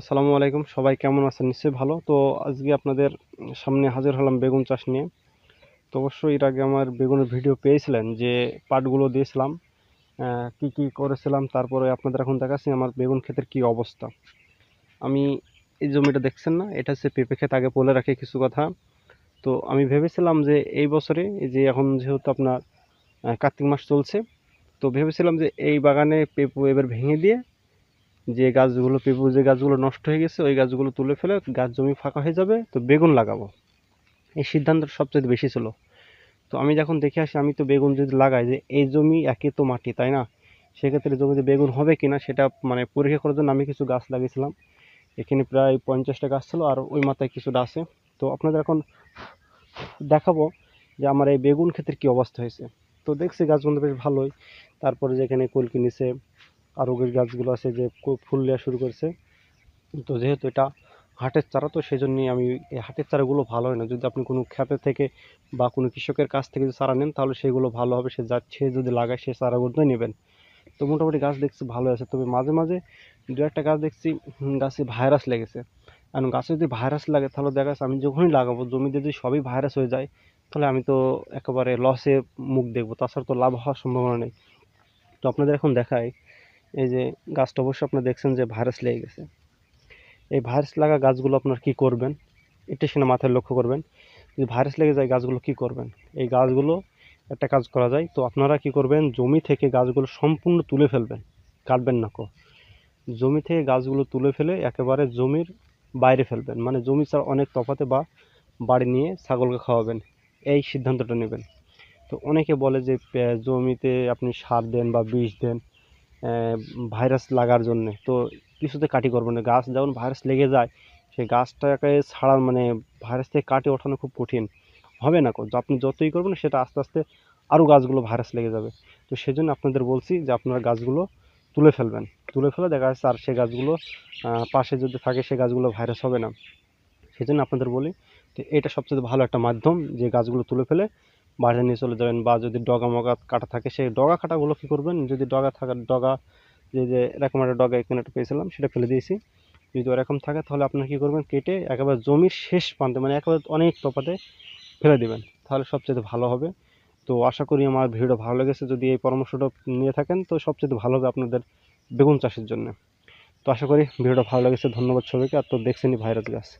আসসালামু আলাইকুম। সবাই কেমন আছেন? নিশ্চয়ই ভালো। তো আজকে আপনাদের সামনে হাজির হলাম বেগুন চাষ নিয়ে। তো অবশ্যই এর আগে আমার বেগুনের ভিডিও পেয়েছিলেন যে পাটগুলো দিয়েছিলাম কি কি করেছিলাম, তারপরে আপনাদের এখন দেখাচ্ছি আমার বেগুন ক্ষেতের কি অবস্থা। আমি এই জমিটা দেখছেন না? এটা হচ্ছে পেঁপে ক্ষেত, আগে বলে রাখি কিছু কথা। তো আমি ভেবেছিলাম যে এই বছরে যে এখন যেহেতু আপনার কার্তিক মাস চলছে, তো ভেবেছিলাম যে এই বাগানে পেঁপে এবার ভেঙে দিয়ে যে গাছগুলো পেঁপু, যে গাছগুলো নষ্ট হয়ে গেছে, ওই গাছগুলো তুলে ফেলে গাছ জমি ফাঁকা হয়ে যাবে, তো বেগুন লাগাবো। এই সিদ্ধান্তটা সবচেয়ে বেশি ছিল। তো আমি যখন দেখে আসি, আমি তো বেগুন যদি লাগাই, যে এই জমি একে তো মাটি, তাই না? সেক্ষেত্রে জমিতে বেগুন হবে কি না সেটা মানে পরীক্ষা করার জন্য আমি কিছু গাছ লাগিয়েছিলাম। এখানে প্রায় পঞ্চাশটা গাছ ছিল, আর ওই মাথায় কিছুটা আছে। তো আপনাদের এখন দেখাবো যে আমার এই বেগুন ক্ষেতের কি অবস্থা হয়েছে। তো দেখছি গাছগুলো বেশ ভালোই। তারপরে যেখানে কলকি নিচে আরও যে গাছগুলো আছে যে ফুল দেওয়া শুরু করেছে। তো যেহেতু এটা হাটের চারা, তো সেই জন্যই আমি এই হাটের চারাগুলো ভালো হয় না। যদি আপনি কোনো খেতে থেকে বা কোনো কৃষকের কাছ থেকে যদি চারা নেন, তাহলে সেগুলো ভালো হবে। সে যা যাচ্ছে যদি লাগায়, সে চারাগুলোই নেবেন। তো মোটামুটি গাছ দেখছি ভালো আছে। তবে মাঝে মাঝে দু একটা গাছ দেখছি গাছে ভাইরাস লেগেছে। কারণ গাছে যদি ভাইরাস লাগে, তাহলে দেখা যাচ্ছে আমি যখনই লাগাবো, জমিতে যদি সবই ভাইরাস হয়ে যায়, তাহলে আমি তো একেবারে লসে মুখ দেখব। তাছাড়া তো লাভ হওয়ার সম্ভাবনা নেই। তো আপনাদের এখন দেখাই এই যে গাছটা অবশ্যই আপনারা দেখছেন যে ভাইরাস লেগে গেছে। এই ভাইরাস লাগা গাছগুলো আপনার কি করবেন? এটা সেটা মাথায় লক্ষ্য করবেন, যদি ভাইরাস লেগে যায় গাছগুলো কি করবেন? এই গাছগুলো একটা কাজ করা যায়, তো আপনারা কি করবেন? জমি থেকে গাছগুলো সম্পূর্ণ তুলে ফেলবেন, কাটবেন না কো। জমি থেকে গাছগুলো তুলে ফেলে একেবারে জমির বাইরে ফেলবেন মানে জমি ছাড়া অনেক তফাতে বা বাড়ি নিয়ে ছাগলকে খাওয়াবেন, এই সিদ্ধান্তটা নেবেন। তো অনেকে বলে যে জমিতে আপনি সার দেন বা বিষ দেন। ভাইরাস লাগার জন্যে। তো কিছুতে কাটি করবেন না। গাছ যখন ভাইরাস লেগে যায়, সেই গাছটাকে ছাড়ার মানে ভাইরাস থেকে কাটিয়ে ওঠানো খুব কঠিন। হবে না আপনি যতই করবেন, সেটা আস্তে আস্তে আরও গাছগুলো ভাইরাস লেগে যাবে। তো সেজন্য আপনাদের বলছি যে আপনারা গাছগুলো তুলে ফেলবেন। তুলে ফেলে দেখা যাচ্ছে আর সে গাছগুলো পাশে যদি থাকে, সে গাছগুলো ভাইরাস হবে না। সেজন্য আপনাদের বলি তো এটা সবচেয়ে ভালো একটা মাধ্যম যে গাছগুলো তুলে ফেলে। বাইরে নিয়ে চলে যাবেন বা যদি ডগা মগা কাটা থাকে, সেই ডগা কাটাগুলো কী করবেন? যদি ডগা থাকার, ডগা যে যে এরকম একটা ডগা এখানে একটা পেয়েছিলাম, সেটা ফেলে দিয়েছি। যদি ওরকম থাকে, তাহলে আপনার কী করবেন? কেটে একেবারে জমির শেষ প্রান্তে মানে একেবারে অনেক তফাতে ফেলে দেবেন। তাহলে সবচেয়ে ভালো হবে। তো আশা করি আমার ভিডিওটা ভালো লেগেছে। যদি এই পরামর্শটা নিয়ে থাকেন, তো সবচেয়ে ভালো হবে আপনাদের বেগুন চাষের জন্য। তো আশা করি ভিডিওটা ভালো লেগেছে। ধন্যবাদ সবাইকে। আর তো দেখছেনই ভাইরাস গাছ।